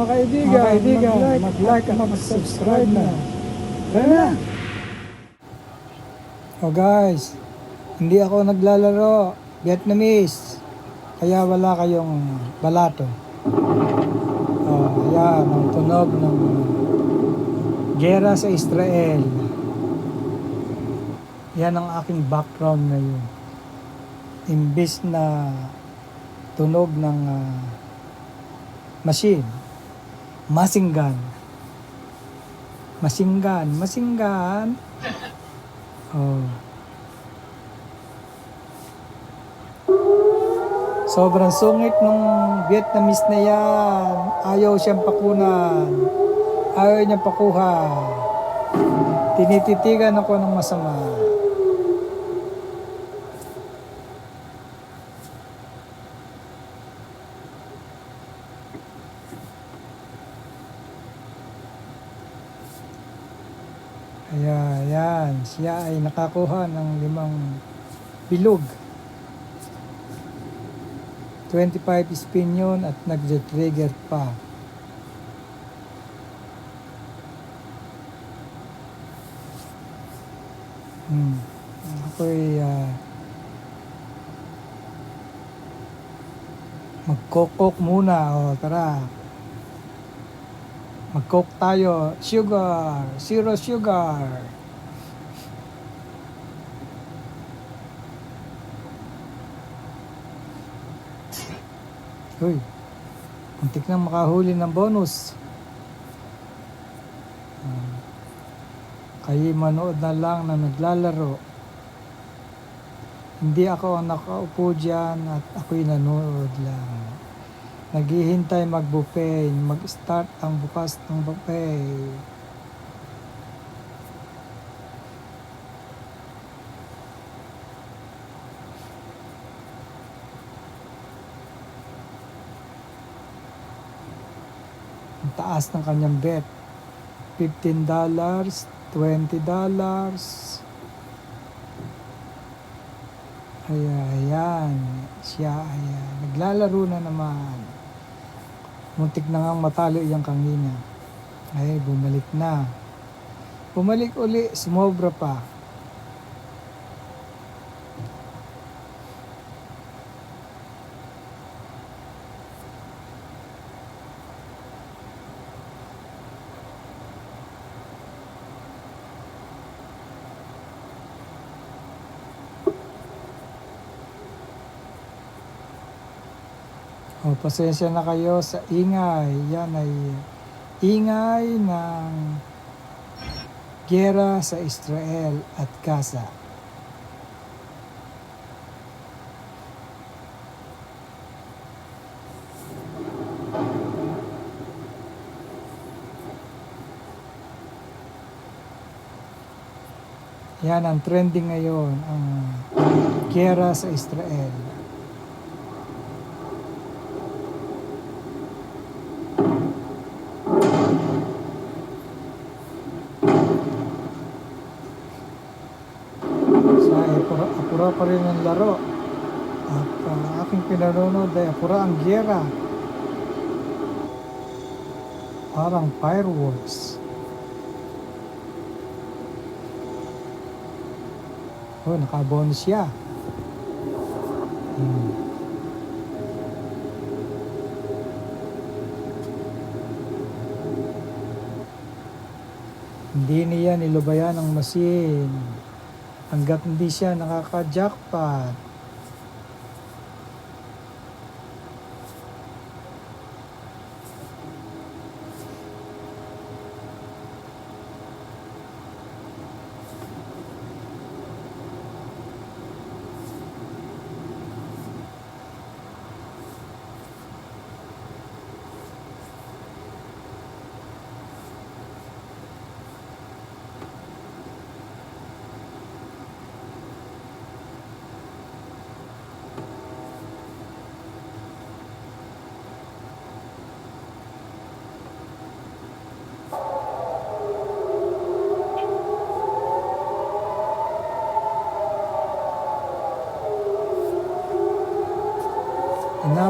Mga kaibigan, Mga kaibigan, mag-like, mag-like mag-subscribe na. Tara na! Oh guys, hindi ako naglalaro Vietnamese. Kaya wala kayong balato. Oh, yan, ang tunog ng gera sa Israel. Yan ang aking background ngayon. Imbis na tunog ng ah, machine, masinggan. Masinggan, masinggan. Oh. Sobrang sungit nung Vietnamese na yan. Ayaw siyang pakunan. Ayaw niya pakuha. Tinititigan ako ng masama. Kaya yan, siya ay nakakuha ng limang bilog. 25 spin yun at nag-trigger pa. Hmm. Ako'y uh, magkokok muna. O, tara. Mag-coke tayo. Sugar. Zero sugar. Uy. Muntik nang makahuli ng bonus. Hmm. Kayo manood na lang na naglalaro. Hindi ako ang nakaupo dyan at ako'y nanood lang. Naghihintay mag-buffet, mag-start ang bukas ng buffet. Ang taas ng kanyang bet. $15, $20. Kaya ayan, siya ayan. Naglalaro na naman. Muntik na nga matalo iyang kanina. Ay, bumalik na. Bumalik uli, sumobra pa. O, pasensya na kayo sa ingay. Yan ay ingay ng gera sa Israel at Gaza. Yan ang trending ngayon, ang gera sa Israel. Sa apura, apura pa rin ang laro. At ang aking pinanonood ay apura ang gera. Parang fireworks. Oh, nakabonus siya. Hmm. Hindi niya nilubayan ang machine hanggat hindi siya nakaka-jackpot.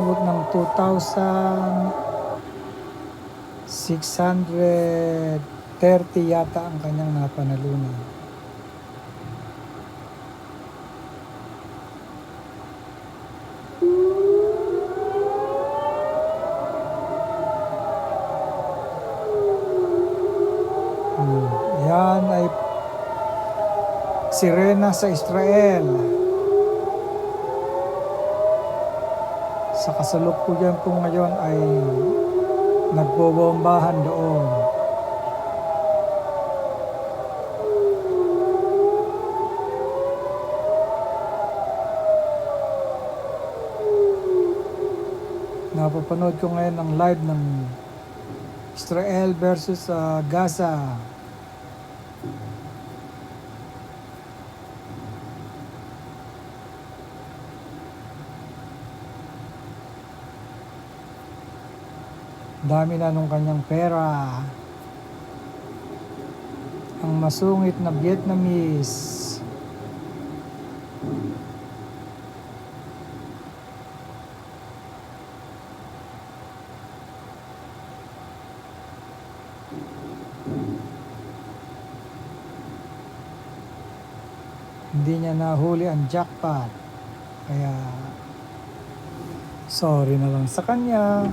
Inabot ng 2,000 630 yata ang kanyang napanalunan. Hmm. Yan ay sirena sa Israel. Sa kasalukuyan po ngayon ay nagbobombahan doon. Napapanood ko ngayon ang live ng Israel versus ah, Gaza. Dami na nung kanyang pera. Ang masungit na Vietnamese. Hindi niya nahuli ang jackpot. Kaya sorry na lang sa kanya.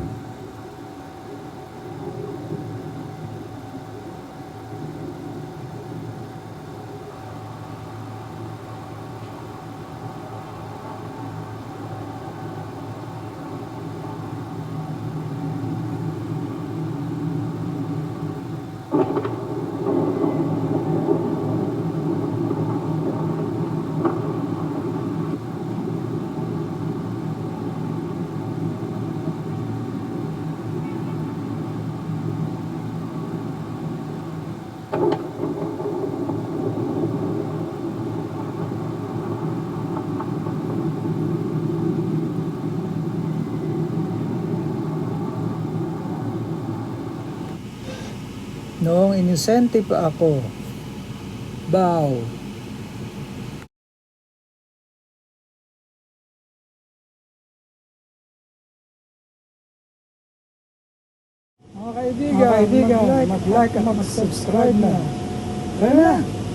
Noong inosente pa ako, bow, Mga kaibigan, mag-like, mag-like at mag-subscribe na. Tara na!